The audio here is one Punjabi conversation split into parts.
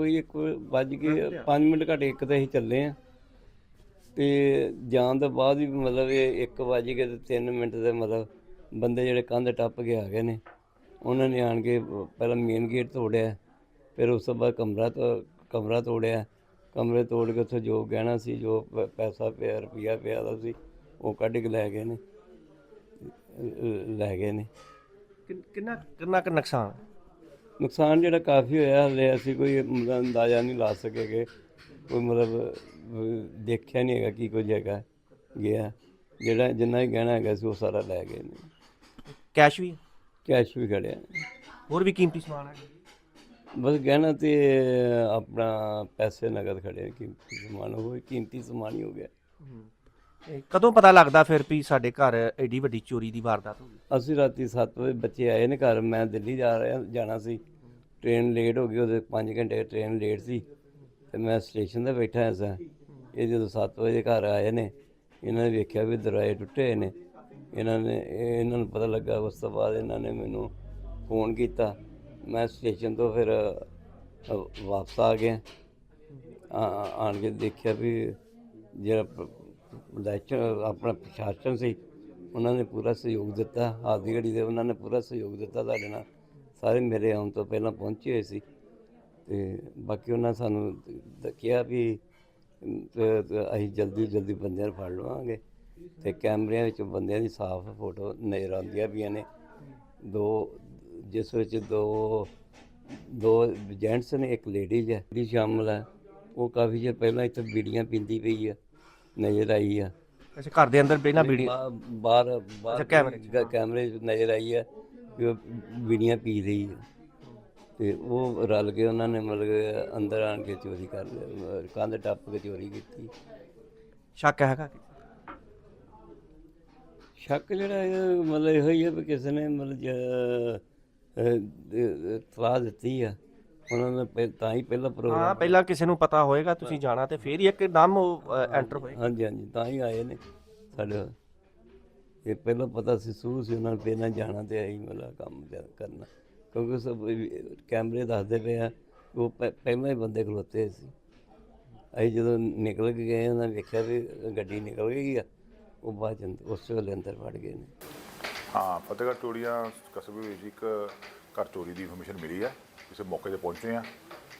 ਕੋਈ ਇੱਕ ਵੱਜ ਕੇ 5 ਮਿੰਟ ਘੱਟ ਇੱਕ ਤੇ ਅਸੀਂ ਚੱਲੇ ਆ ਤੇ ਜਾਣ ਤੋਂ ਬਾਅਦ ਵੀ ਮਤਲਬ ਇਹ 1 ਵੱਜ ਕੇ ਤੇ 3 ਮਿੰਟ ਦੇ ਮਤਲਬ ਬੰਦੇ ਜਿਹੜੇ ਕੰਧ ਟੱਪ ਕੇ ਆ ਗਏ ਨੇ ਉਹਨਾਂ ਨੇ ਆਣ ਕੇ ਪਹਿਲਾਂ ਮੇਨ ਗੇਟ ਤੋੜਿਆ ਫਿਰ ਉਸ ਤੋਂ ਬਾਅਦ ਕਮਰਾ ਤੋਂ ਕਮਰਾ ਤੋੜਿਆ। ਕਮਰੇ ਤੋੜ ਕੇ ਉੱਥੇ ਜੋ ਗਹਿਣਾ ਸੀ ਜੋ ਪੈਸਾ ਪਿਆ ਰੁਪਈਆ ਪਿਆ ਦਾ ਸੀ ਉਹ ਕੱਢ ਕੇ ਲੈ ਗਏ ਨੇ। ਲੈ ਗਏ ਨੇ। ਕਿੰਨ- ਕਿੰਨਾ ਕਿੰਨਾ ਕੁ ਨੁਕਸਾਨ? ਨੁਕਸਾਨ ਜਿਹੜਾ ਕਾਫੀ ਹੋਇਆ ਹਲੇ ਅਸੀਂ ਕੋਈ ਮਤਲਬ ਅੰਦਾਜ਼ਾ ਨਹੀਂ ਲਾ ਸਕੇਗੇ ਕੋਈ ਮਤਲਬ ਅਹ, ਦੇਖਿਆ ਨਹੀਂ ਹੈਗਾ ਕੀ ਕੁਝ ਹੈਗਾ ਗਿਆ। ਜਿਹੜਾ ਜਿੰਨਾ ਹੀ ਗਹਿਣਾ ਹੈਗਾ ਸੀ ਉਹ ਸਾਰਾ ਲੈ ਗਏ ਨੇ। ਕੈਸ਼ ਵੀ? ਕੈਸ਼ ਵੀ ਖੜਿਆ। ਹੋਰ ਵੀ ਕੀਮਤੀ ਸਮਾਨ ਹੈ? ਬਸ ਗਹਿਣਾ ਤੇ ਆਪਣਾ ਪੈਸੇ ਨਗਦ ਖੜੇ ਨੇ, ਕੀਮਤੀ ਸਮਾਨ। ਉਹ ਕੀਮਤੀ ਸਮਾਨ ਹੀ ਹੋ ਗਿਆ। ਇਹ ਕਦੋਂ ਪਤਾ ਲੱਗਦਾ ਫਿਰ ਵੀ ਸਾਡੇ ਘਰ ਐਡੀ ਵੱਡੀ ਚੋਰੀ ਦੀ ਵਾਰਦਾਤ ਹੋ ਗਈ? ਅਸੀਂ ਰਾਤੀ 7 ਵਜੇ ਬੱਚੇ ਆਏ ਨੇ ਘਰ ਮੈਂ ਦਿੱਲੀ ਜਾ ਰਿਹਾ ਜਾਣਾ ਸੀ। ਟ੍ਰੇਨ ਲੇਟ ਹੋ ਗਈ ਉਹਦੇ 5 ਘੰਟੇ ਟ੍ਰੇਨ ਲੇਟ ਸੀ। ਤੇ ਮੈਂ ਸਟੇਸ਼ਨ ਤੇ ਬੈਠਾ ਹਾਂ ਸਾਂ। ਇਹ ਜਦੋਂ 7 ਵਜੇ ਘਰ ਆਏ ਨੇ ਇਹਨਾਂ ਨੇ ਵੇਖਿਆ ਵੀ ਦਰਵਾਜ਼ੇ ਟੁੱਟੇ ਹੋਏ ਨੇ। ਇਹਨਾਂ ਨੇ ਇਹ- ਇਹਨਾਂ ਨੂੰ ਪਤਾ ਲੱਗਾ ਉਸ ਤੋਂ ਬਾਅਦ ਇਹਨਾਂ ਨੇ ਮੈਨੂੰ ਫੋਨ ਕੀਤਾ। ਮੈਂ ਸਟੇਸ਼ਨ ਤੋਂ ਫਿਰ ਅ, ਵਾਪਸ ਆ ਗਿਆ। ਆ- ਆ- ਆਣ ਕੇ ਦੇਖਿਆ ਵੀ ਜਿਹੜਾ ਪ- ਇਲੈਕਸ਼ਨ ਆਪਣਾ ਪ੍ਰਸ਼ਾਸਨ ਸੀ, ਉਹਨਾਂ ਨੇ ਪੂਰਾ ਸਹਿਯੋਗ ਦਿੱਤਾ ਹਾਲ ਦੀ ਘੜੀ ਦੇ ਉਹਨਾਂ ਨੇ ਪੂਰਾ ਸਹਿਯੋਗ ਦਿੱਤਾ ਸਾਡੇ ਨਾਲ। ਸਾਰੇ ਮੇਰੇ ਆਉਣ ਤੋਂ ਪਹਿਲਾਂ ਪਹੁੰਚੇ ਹੋਏ ਸੀ ਤੇ ਬਾਕੀ ਉਹਨਾਂ ਸਾਨੂੰ ਕਿਹਾ ਵੀ ਅਸੀਂ ਜਲਦੀ ਜਲਦੀ ਬੰਦਿਆਂ ਨੂੰ ਫੜ ਲਵਾਂਗੇ ਤੇ ਕੈਮਰਿਆਂ ਵਿੱਚ ਬੰਦਿਆਂ ਦੀ ਸਾਫ਼ ਫੋਟੋ ਨਜ਼ਰ ਆਉਂਦੀਆਂ ਪਈਆਂ ਨੇ। ਦੋ, ਜਿਸ ਵਿੱਚ ਦੋ ਦੋ ਜੈਂਟਸ ਨੇ, ਇੱਕ ਲੇਡੀਜ਼ ਹੈ। ਜਿਹੜੀ ਸ਼ਾਮਲ ਹੈ। ਉਹ ਕਾਫੀ ਚਿਰ ਪਹਿਲਾਂ ਇੱਥੇ ਬੀੜੀਆਂ ਪੀਂਦੀ ਪਈ ਆ। ਨਜ਼ਰ ਆਈ ਆ। ਅੱਛਾ ਘਰ ਦੇ ਅੰਦਰ ਬਿਨਾ ਵੀਡੀਓ ਬਾ- ਬਾਹਰ ਬਾਹਰ ਕੈਮਰੇ 'ਚ। ਗ- ਕੈਮਰੇ 'ਚ ਨਜ਼ਰ ਆਈ ਹੈ ਕਿ ਉਹ ਬੀੜੀਆਂ ਪੀ ਰਹੀ ਹੈ ਤੇ ਉਹ ਰਲ ਕੇ ਉਹਨਾਂ ਨੇ ਮਤਲਬ ਕਿ ਅੰਦਰ ਆਣ ਕੇ ਚੋਰੀ ਕਰ ਲਿਆ ਕੰਧ ਟੱਪ ਕੇ ਚੋਰੀ ਕੀਤੀ। ਸ਼ੱਕ ਹੈਗਾ ਕਿ? ਸ਼ੱਕ ਜਿਹੜਾ ਇਹ ਮਤਲਬ ਇਹੋ ਹੀ ਹੈ ਵੀ ਕਿਸੇ ਨੇ ਮਤਲਬ ਤਲਾਹ ਦਿੱਤੀ ਆ। ਉਹਨਾਂ ਨੇ ਪਹਿ- ਤਾਂ ਹੀ ਪਹਿਲਾਂ ਹਾਂ ਪ੍ਰੋਗਰਾਮ ਪਹਿਲਾਂ ਕਿਸੇ ਨੂੰ ਪਤਾ ਹੋਏਗਾ ਤੁਸੀਂ ਜਾਣਾ ਤੇ ਫੇਰ ਹੀ ਇੱਕ ਦਮ ਉਹ ਐਂਟਰ ਹੋਏਗਾ ਹਾਂਜੀ ਹਾਂਜੀ ਤਾਂ ਹੀ ਆਏ ਨੇ ਸਾਡੇ। ਇਹ ਪਹਿਲਾਂ ਪਤਾ ਸੀ ਸੂਹ ਸੀ ਉਹਨਾਂ ਨੂੰ ਪਹਿਲਾਂ ਜਾਣਾ ਤੇ ਆਈ ਮਤਲਬ ਕੰਮ ਕਰਨਾ। ਕਿਉਂਕਿ ਸਭ ਇਹ ਕੈਮਰੇ ਦੱਸਦੇ ਪਏ ਆ ਕਿ ਉਹ ਪਹਿ- ਪਹਿਲਾਂ ਹੀ ਬੰਦੇ ਖਲੋਤੇ ਸੀ। ਅਸੀਂ ਜਦੋਂ ਨਿਕਲ ਕੇ ਗਏ ਉਹਨਾਂ ਨੇ ਵੇਖਿਆ ਵੀ ਗੱਡੀ ਨਿਕਲ ਗਈ ਆ ਉਹ ਬਾਅਦ ਚ ਅੰਦਰ- ਉਸ ਵੇਲੇ ਅੰਦਰ ਵੜ ਗਏ ਨੇ। ਹਾਂ ਫਤਿਹਗੜ੍ਹ ਚੋਰੀਆਂ ਕਸਬੇ ਵਿੱਚ ਇੱਕ ਘਰ ਚੋਰੀ ਦੀ ਇਨਫੋਰਮੇਸ਼ਨ ਮਿਲੀ ਹੈ ਕਿਸੇ ਮੌਕੇ ਤੇ ਪਹੁੰਚੇ ਆ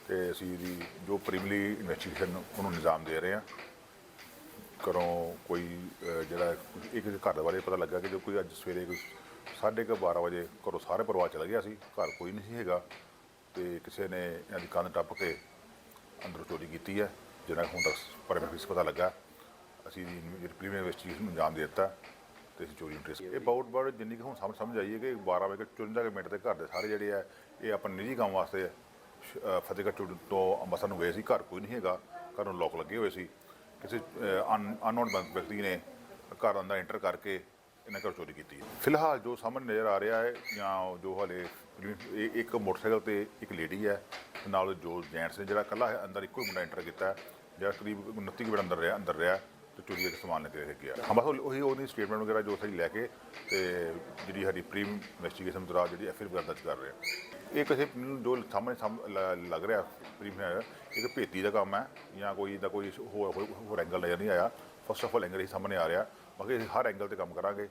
ਤੇ ਅਸੀਂ ਇਹਦੀ ਜੋ ਪ੍ਰੀਮਲੀ ਇਨਵੈਸਟੀਗੇਸ਼ਨ ਉਹਨੂੰ ਨਿਜ਼ਾਮ ਦੇ ਰਹੇ ਆ ਘਰੋਂ ਕੋਈ ਜਿਹੜਾ ਇੱਕ ਘਰ ਦੇ ਬਾਰੇ ਪਤਾ ਲੱਗਾ ਕਿ ਜੋ ਕੋਈ ਅੱਜ ਸਵੇਰੇ ਕੋਈ ਸਾਢੇ ਕੁ 12 ਵਜੇ ਘਰੋਂ ਸਾਰੇ ਪਰਿਵਾਰ ਚਲਾ ਗਿਆ ਸੀ, ਘਰ ਕੋਈ ਨਹੀਂ ਸੀ ਹੈਗਾ ਤੇ ਕਿਸੇ ਨੇ ਇਹਨਾਂ ਦੀ ਕੰਧ ਟੱਪ ਕੇ ਅੰਦਰੋਂ ਚੋਰੀ ਕੀਤੀ ਹੈ ਜਿਹਨਾਂ ਹੁਣ ਤੱਕ ਪਰਮਿਟ ਪਤਾ ਲੱਗਾ। ਅਸੀਂ ਜਿਹੜੀ ਪ੍ਰੀਮੀਅਰ ਇਨਵੈਸਟੀਗੇਸ਼ਨ ਨੂੰ ਅੰਜਾਮ ਦੇ ਦਿੱਤਾ। ਤੇ ਅਸੀਂ ਚੋਰੀ ਨੂੰ ਟ੍ਰੇਸ ਇਹ ਬਹੁਤ ਬਾਊਟ ਜਿੰਨੀ ਕੁ ਹੁਣ ਸਮਝ ਸਮਝ ਆਈ ਹੈ ਕਿ 12 ਵਜੇ 54 ਕੁ ਮਿੰਟ ਦੇ ਘਰ ਦੇ ਸਾਰੇ ਜਿਹੜੇ ਆ, ਇਹ ਆਪਣੇ ਨਿੱਜੀ ਕੰਮ ਵਾਸਤੇ ਫਤਿਹਗੜ੍ਹ ਚੂੜ ਤੋਂ ਅੰਮ੍ਰਿਤਸਰ ਨੂੰ ਗਏ ਸੀ, ਘਰ ਕੋਈ ਨਹੀਂ ਹੈਗਾ, ਘਰ ਨੂੰ ਲੋਕ ਲੱਗੇ ਹੋਏ ਸੀ। ਕਿਸੇ ਅਨਨੋਨ ਵਿਅਕਤੀ ਨੇ ਘਰ ਅੰਦਰ ਐਂਟਰ ਕਰਕੇ ਇਹਨਾਂ ਘਰ ਚੋਰੀ ਕੀਤੀ ਹੈ। ਫਿਲਹਾਲ ਜੋ ਸਾਹਮਣੇ ਨਜ਼ਰ ਆ ਰਿਹਾ ਹੈ, ਜਾਂ ਜੋ ਹਾਲੇ ਇੱਕ ਮੋਟਰਸਾਈਕਲ ਤੇ ਇੱਕ ਲੇਡੀ ਹੈ ਤੇ ਨਾਲ ਜੋ ਜੈਂਟਸ ਨੇ ਜਿਹੜਾ ਇਕੱਲਾ ਹੈ, ਅੰਦਰ ਇੱਕੋ ਹੀ ਮੁੰਡਾ ਐਂਟਰ ਕੀਤਾ ਜਿਹੜਾ ਕਰੀਬ 29 ਕੁ ਮਿੰਟ ਅੰਦਰ ਰਿਹਾ ਅੰਦਰ ਰਿਹਾ ਤੇ ਚੋਰੀ ਦੇ ਸਮਾਨ ਲੈ ਕੇ ਗਿਆ ਹਾਂ, ਬਸ ਉਹ- ਉਹੀ ਉਹਦੀ ਸਟੇਟਮੈਂਟ ਵਗੈਰਾ ਜੋ ਅਸੀਂ ਲੈ ਕੇ ਤੇ ਜਿਹੜੀ ਸਾਡੀ ਪ੍ਰੀਮ ਇਨਵੈਸਟੀਗੇਸ਼ਨ ਦੌਰਾਨ ਜਿਹੜੀ ਐਫਆਰ ਵਗੈਰਾ ਦਰਜ ਕਰ ਰਹੇ ਹਾਂ ਇਹ ਕਿਸੇ ਨੂੰ ਜੋ ਸਾਹਮਣੇ ਸਾਹਮ- ਲ- ਲੱਗ ਰਿਹਾ ਪ੍ਰੀਮ ਹੈ, ਇੱਕ ਭੇਤੀ ਦਾ ਕੰਮ ਹੈ ਜਾਂ ਕੋਈ ਦਾ ਕੋਈ ਹੋਰ ਹੋਰ- ਹੋਰ ਐਂਗਲ ਨਜ਼ਰ ਨਹੀਂ ਆਇਆ। ਫਸਟ ਆਫ ਆਲ ਐਂਗਲ ਹੀ ਸਾਹਮਣੇ ਆ ਰਿਹਾ। ਬਾਕੀ ਅਸੀਂ ਹਰ ਐਂਗਲ ਤੇ ਕੰਮ ਕਰਾਂਗੇ।